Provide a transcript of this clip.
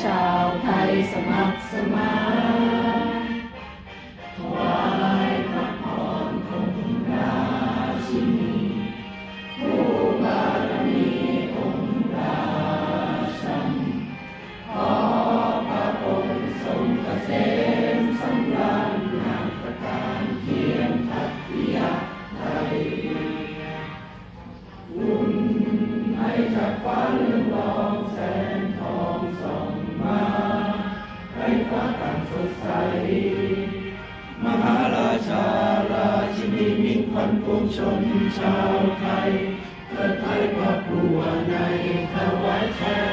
ชาวไทยสมัครสมานถวายพระพรองค์ราชินีผู้บารมีองค์ราชันขอพระองค์ทรงเกษมสำราญงานประการเคียงทัตติยาไทยบุญให้จากฟ้า สดใส มหาราชาราชินีมิ่งขวัญปวงชนชาวไทยเพื่อไทยครอบครัวในถวายแท้